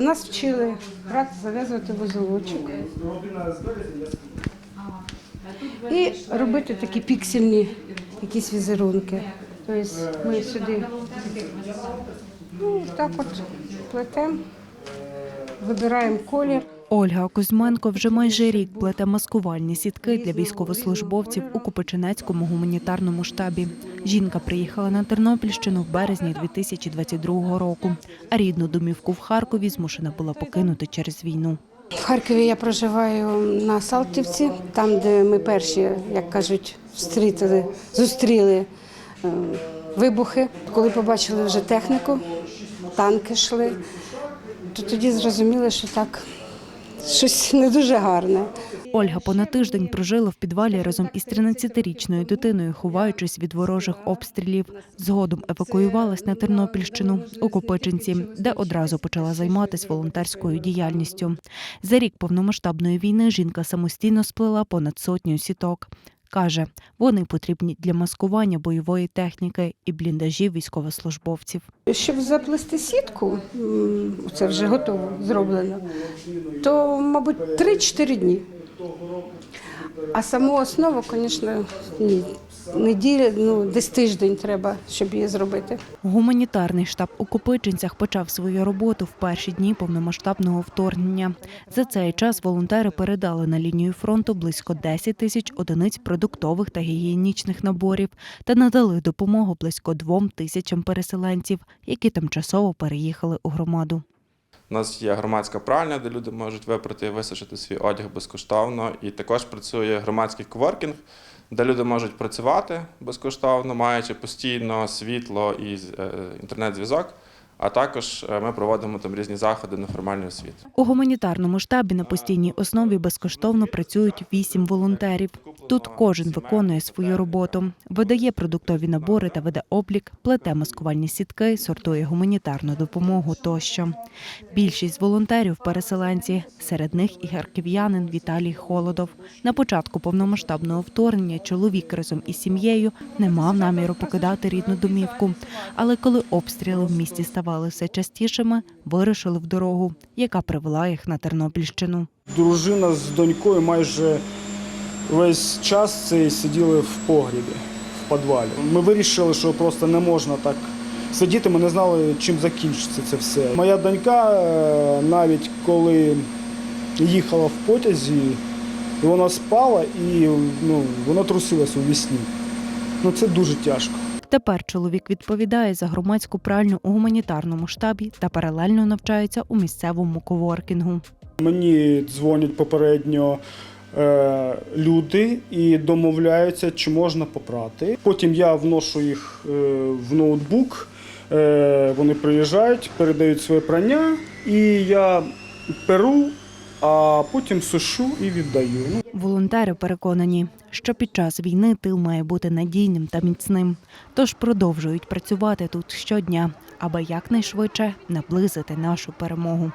Нас вчили брати, зав'язувати вузолочок і робити такі піксельні якісь візерунки. Тобто ми сюди ну, так от плетемо, вибираємо колір. Ольга Кузьменко вже майже рік плете маскувальні сітки для військовослужбовців у Копичинецькому гуманітарному штабі. Жінка приїхала на Тернопільщину в березні 2022 року, а рідну домівку в Харкові змушена була покинути через війну. В Харкові я проживаю на Салтівці, там, де ми перші, як кажуть, встрітили, зустріли е, вибухи. Коли побачили вже техніку, танки йшли, то тоді зрозуміли, що так щось не дуже гарне. Ольга понад тиждень прожила в підвалі разом із 13-річною дитиною, ховаючись від ворожих обстрілів. Згодом евакуювалась на Тернопільщину у Копичинці, де одразу почала займатися волонтерською діяльністю. За рік повномасштабної війни жінка самостійно сплела понад сотню сіток. Каже, вони потрібні для маскування бойової техніки і бліндажів військовослужбовців. Щоб заплести сітку, це вже готово зроблено, то, мабуть, 3-4 дні. А саму основу, звісно, ні. Неділя, ну, десь тиждень треба, щоб її зробити. Гуманітарний штаб у Копичинцях почав свою роботу в перші дні повномасштабного вторгнення. За цей час волонтери передали на лінію фронту близько 10 тисяч одиниць продуктових та гігієнічних наборів та надали допомогу близько двом тисячам переселенців, які тимчасово переїхали у громаду. У нас є громадська пральня, де люди можуть випрати і висушити свій одяг безкоштовно. І також працює громадський коворкінг, де люди можуть працювати безкоштовно, маючи постійно світло і е, інтернет-зв'язок. А також е, ми проводимо там різні заходи неформальної освіти. У гуманітарному штабі на постійній основі безкоштовно працюють вісім волонтерів. Тут кожен виконує свою роботу, видає продуктові набори та веде облік, плете маскувальні сітки, сортує гуманітарну допомогу тощо. Більшість волонтерів переселенці, серед них і харків'янин Віталій Холодов. На початку повномасштабного вторгнення чоловік разом із сім'єю не мав наміру покидати рідну домівку. Але коли обстріли в місті ставали все частішими, вирушили в дорогу, яка привела їх на Тернопільщину. Дружина з донькою майже весь час цей сиділи в погрібі, в підвалі. Ми вирішили, що просто не можна так сидіти. Ми не знали, чим закінчиться це все. Моя донька, е, навіть коли їхала в потязі, вона спала і ну, вона трусилася у вісні. Ну це дуже тяжко. Тепер чоловік відповідає за громадську пральню у гуманітарному штабі та паралельно навчається у місцевому коворкінгу. Мені дзвонять попередньо е, люди і домовляються, чи можна попрати. Потім я вношу їх е, в ноутбук, е, вони приїжджають, передають своє прання, і я перу, а потім сушу і віддаю. Ну, Волонтери переконані, що під час війни тил має бути надійним та міцним, тож продовжують працювати тут щодня, аби якнайшвидше наблизити нашу перемогу.